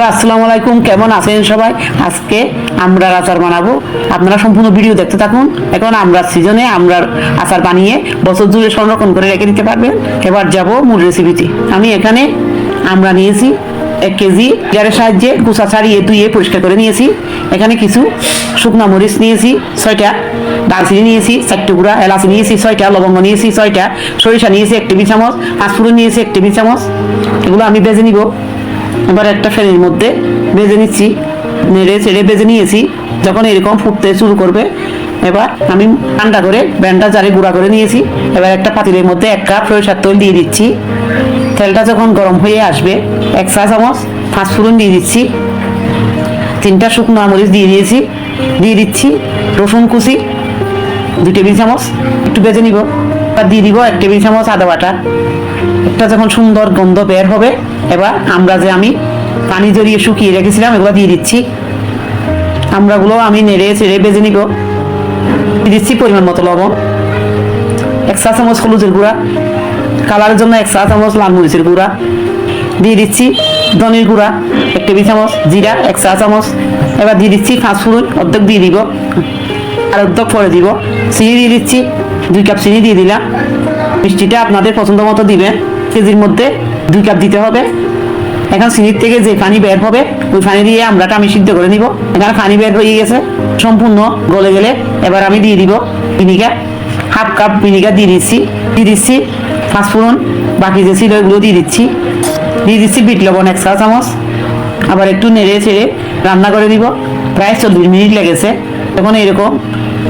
আসসালামু আলাইকুম, কেমন আছেন সবাই? আজকে আমরা আচার বানাবো। আপনারা সম্পূর্ণ ভিডিও দেখতে থাকুন। এখন আমরা সিজনে আমরা আচার বানিয়ে বছর জুড়ে সংরক্ষণ করে রেখে দিতে পারবেন। এবার যাব মূল রেসিপিতে আমি এখানে আমরা নিয়েছি এক কেজি জারের সাহায্যে কুচা ছাড়িয়ে ধুয়ে পরিষ্কার করে নিয়েছি। এখানে কিছু শুকনা মরিচ নিয়েছি, ছয়টা দালচিনি নিয়েছি, চারটে গুঁড়া এলাচি নিয়েছি, ছয়টা লবঙ্গ নিয়েছি, ছয়টা সরিষা নিয়েছি এক টেবিল চামচ পাঁচফোড়ন নিয়েছি এক টেবিল চামচ। এগুলো আমি বেজে নিব। এবার একটা ফ্যানের মধ্যে ভেজে নিচ্ছি, নেড়ে ছেড়ে ভেজে নিয়েছি, যখন এরকম ফুটতে শুরু করবে, এবার আমি ঠান্ডা করে ব্যান্ডটা জারে গুঁড়া করে নিয়েছি, এবার একটা পাতিলের মধ্যে এক কাপ সরিষার তেল দিয়ে দিচ্ছি। তেলটা যখন গরম হয়ে আসবে, এক চা চামচ পাঁচফোড়ন দিয়ে দিচ্ছি, তিনটা শুকনো মরিচ দিয়ে দিয়েছি, দিয়ে দিচ্ছি রসুন কুচি, দুই টেবিল চামচ, একটু ভেজে নিব। দিয়ে দিব, এক টেবিল চামচ আদা বাটা। একটা যখন সুন্দর গন্ধ বের হবে, এবার আমরা যে আমি পানি জড়িয়ে শুকিয়ে রেখেছিলাম, এগুলো দিয়ে দিচ্ছি। আমরাগুলো আমি নেড়ে চেড়ে বেজে নিব। দিচ্ছি পরিমাণ মতো লবণ। এক চা চামচ হলুদের গুঁড়া। কালারের জন্য এক চা চামচ লাল মরিচের গুঁড়া। দিয়ে দিচ্ছি ধনির গুঁড়া, এক টেবিল চামচ জিরা, এক চা চামচ। এবার দিয়ে দিচ্ছি ফাঁসফুড়ন অর্ধেক দিয়ে দিব। আর অর্ধেক পরে দিব। চিনি দিয়ে দিচ্ছি, দুই কাপ চিনি দিয়ে দিলাম। মিষ্টিটা আপনাদের পছন্দ মতো দিবেন। কেজির মধ্যে দুই কাপ দিতে হবে। এখন চিনির থেকে যে পানি বের হবে, ওই পানি দিয়ে আমরাটা আমি সিদ্ধ করে নিব। এখানে পানি বের হয়ে গেছে, সম্পূর্ণ গলে গেলে এবার আমি দিয়ে দিব ভিনিগার। হাফ কাপ ভিনিগার দিয়ে দিচ্ছি। দিয়ে দিচ্ছি পাঁচফোড়ন বাকি যে ছিল এগুলো দিয়ে দিচ্ছি। দিয়ে দিচ্ছি বিট লবণ এক চা চামচ। আবার একটু নেড়ে ছেড়ে রান্না করে দিব প্রায় চল্লিশ মিনিট লেগেছে। তখন এরকম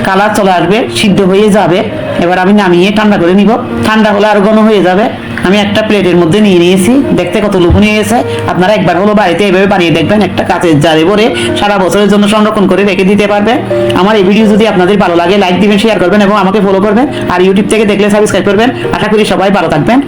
কালার চলে আসবে, সিদ্ধ হয়ে যাবে। এবার আমি নামিয়ে ঠান্ডা করে নিব। ঠান্ডা হলে আরও ঘন হয়ে যাবে। আমি একটা প্লেটের মধ্যে নিয়ে নিয়েছি। দেখতে কত লোভনীয় গেছে আপনারা একবার হলো বাড়িতে এভাবে বানিয়ে দেখবেন। একটা কাঁচের জারে ভরে সারা বছরের জন্য সংরক্ষণ করে রেখে দিতে পারবেন। আমার এই ভিডিও যদি আপনাদের ভালো লাগে লাইক দিবেন শেয়ার করবেন এবং আমাকে ফলো করবেন। আর ইউটিউব থেকে দেখলে সাবস্ক্রাইব করবেন। আশা করি সবাই ভালো থাকবেন।